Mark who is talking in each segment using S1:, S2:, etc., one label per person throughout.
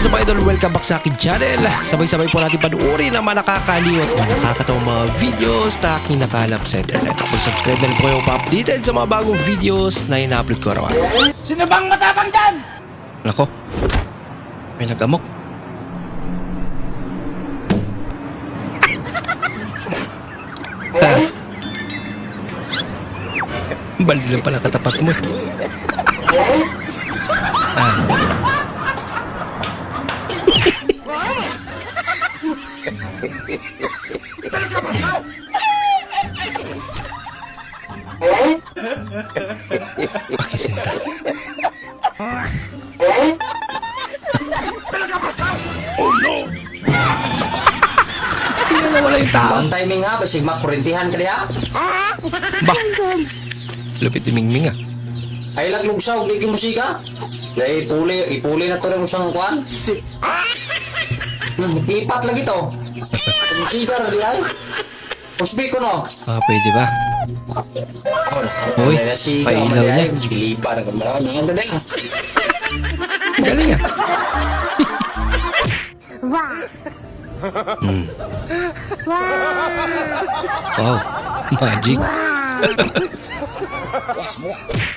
S1: is up idol? Welcome back sa akin channel. Sabay-sabay po natin panuorin ang mga nakakaliw at mga nakakatawang mga videos na aking nakalap sa internet. Kung subscribe na rin po kayo pa-updated sa mga bagong videos na ina-upload ko araw-araw.
S2: Sino bang matapang dyan?
S1: Nako, may nag-amok. Bali lang pala katapat mo. Ah. Wala yung tao.
S3: Ang timing ha, basig makurentihan ka diha.
S1: Ba? Lupit ni Mingming ah.
S3: Ay laglugsaw, di ki musika. Dahil ipuli, ipuli na to ng usang kwan. Hmm, Ipat lagi to. Musika ra di ay. Usbi ko no.
S1: Ah, pwede ba? Uy, pailaw niya.
S3: Lipa na kamera. Ang ganda na.
S1: Galing ah. Hmm. Wow. Magic.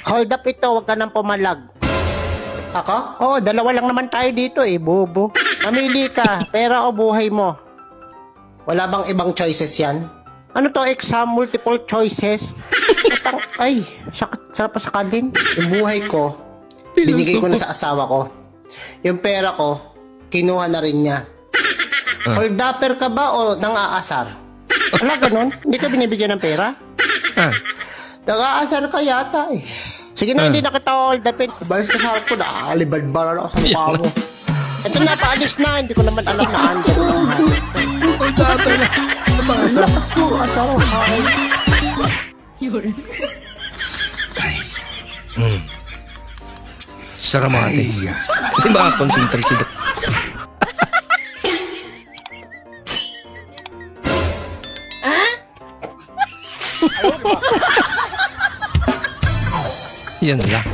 S4: Hold up ito, wag ka nang pumalag. Ako? Oo, dalawa lang naman tayo dito eh, bobo. Mamili ka, pera o buhay mo. Wala bang ibang choices yan? Ano to, exam multiple choices? Atang, ay, sakit, sarap sa kalin. Yung buhay ko, binigay ko na sa asawa ko. Yung pera ko, kinuha na rin niya. Hold upper ka ba o nang aasar? Wala ganun? Hindi ka binibigyan ng pera?
S1: Ah,
S4: Nag-aasar ka yata eh. Sige na, hindi na kita hold upin. Balis ka sa harap ko, nakalibadbaran ako sa mukha mo. Ito na, paalis na. Hindi ko naman alam na andyan ang
S1: tatay na. Ano ba
S4: Ang lakas mo, asar ang hay.
S1: Saramate. Kasi makakonsentrate si Dok. Yan lang.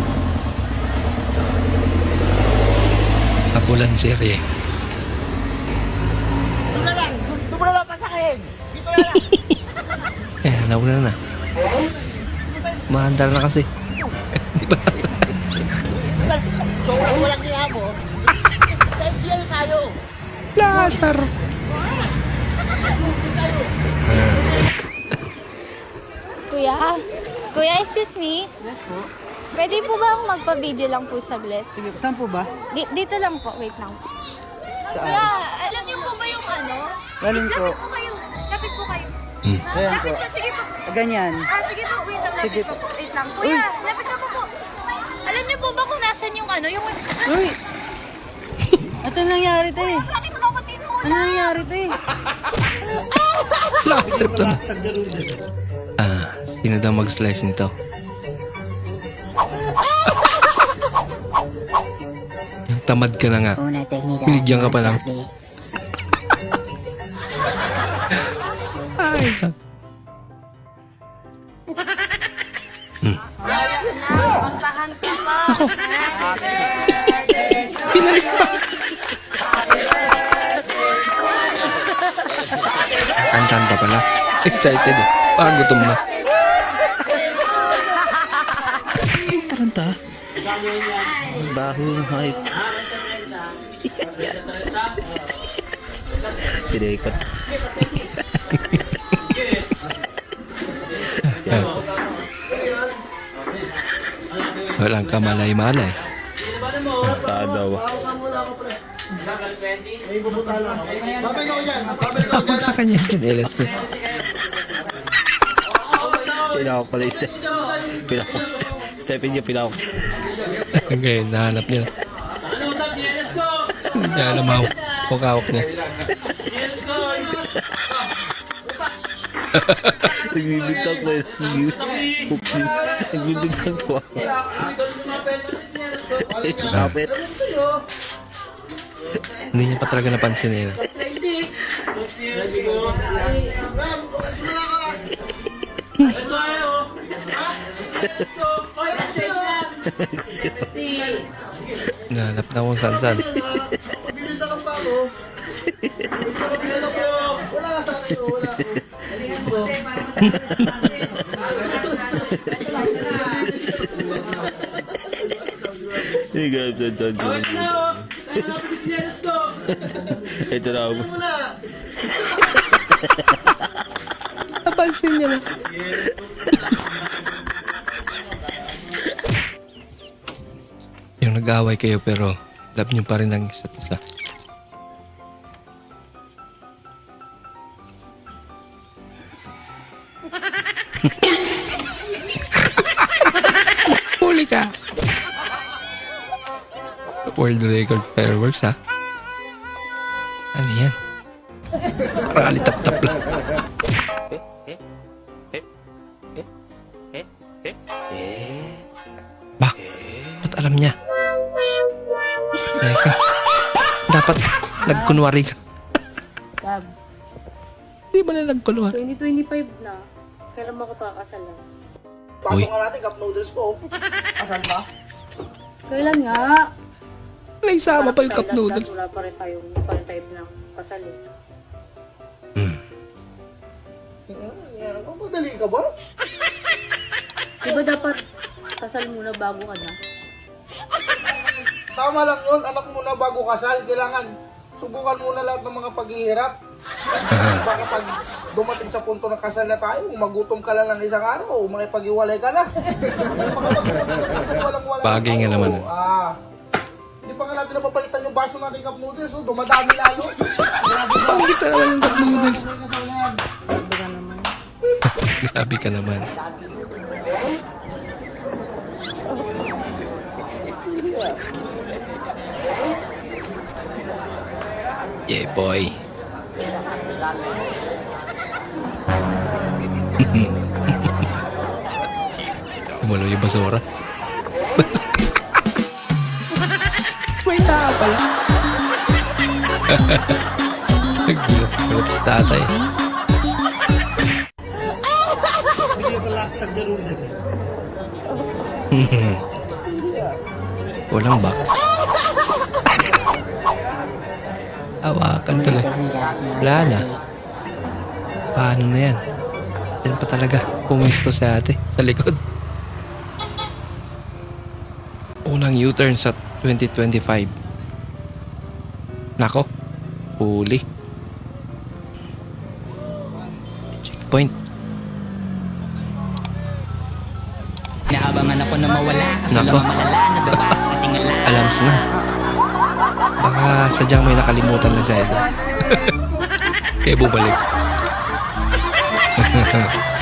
S1: Abulan serye.
S2: Doon na lang. Doon mo na lang pasakin. Dito na lang.
S1: Eh, nauna na. Maandar na kasi. Di ba?
S2: So, wala walang ginabo. Sa FDL tayo.
S1: Lasar.
S5: Kuya? Kuya, excuse me? Pwede po ba akong magpa-video lang po saglit?
S6: Sige, saan po ba?
S5: Di- dito lang po, wait lang. Kuya, alam niyo po ba yung ano?
S6: Galing po.
S5: Lapit po kayo. Lapit po kayo.
S6: Ayan
S5: lapit
S6: po.
S5: po, sige po.
S6: Ganyan.
S5: Ah, sige po, wait lang, lapit
S6: Sige
S5: po.
S6: po.
S5: Wait lang. Kuya, lapit na po po. Alam niyo po ba kung nasan yung ano, yung...
S6: Uy! Ano nangyari te?
S5: Bakit ako tinulan?
S6: Ano nangyari te?
S1: Last trip na. Ah, sino daw mag-slice nito? Tamad ka na nga. Binigyan ka pa lang. Ay,
S5: ka pa.
S1: pinalik pa. Kantan pa pala. Excited eh. Parang gutom na.
S6: Kanta. Baho ng hype. Tinekot.
S1: Walang kamalay-malay.
S6: Kadaw.
S1: Kapag sa kanya yung chinelas niya.
S6: Pinako pala yung step. Pinako. Stepin niya pinako.
S1: Okay, nahanap niya. Hindi alam how. Hukawak niya.
S6: Nagbibigtang ko yung Hupsi. Nagbibigtang ko. Kapit.
S1: Hindi niya pa talaga napansin eh. Nahanap na kung saan saan.
S6: Ikaw, ito, ito, ito. Na ako.
S1: Napansin niya na. Yung nag-away kayo pero love niyo pa rin ang isa't isa. Huli ka! World record fireworks ha? Ano yan? Parang alitap-tap lang. Ba? Ba't alam niya? Teka. Dapat nagkunwari ka.
S2: Bab,
S1: Di ba na nagkunwari?
S2: 2025 na. Kailan mo ako pakakasalan?
S1: Uy,
S2: Kailan nga?
S1: Naisama pa yung cup noodles.
S2: Wala pa rin tayong, pa rin tayo ng kasal eh. Di ba dapat kasal muna bago ka na?
S7: Tama lang yun, anak muna bago kasal, kailangan subukan muna lahat ng mga paghihirap. Baka pag dumating sa punto ng kasal na tayo, magutom ka lang ng isang araw, makipag-iwalay ka na. Walang wala
S1: Bagay nga naman.
S7: Ah, pa nga natin napapalitan yung baso natin cup noodles, so dumadami lalo.
S1: Bakit na naman yung cup noodles? Grabe ka naman. Yeah, boy. Umulo yung basura. May tao pala. Nagulat gulat si tatay. Walang box. Hawakan tuloy. Wala na. Paano na yan? Yan pa talaga. Pumisto si ate sa likod. Unang U-turn sa 2025. Nako. Huli. Checkpoint.
S8: Naabangan ako na mawala Kaso
S1: Nako.
S8: lang malala Nababa sa tingala
S1: Alams na. Baka sadyang may nakalimutan lang sa Edo. Kaya bumalik.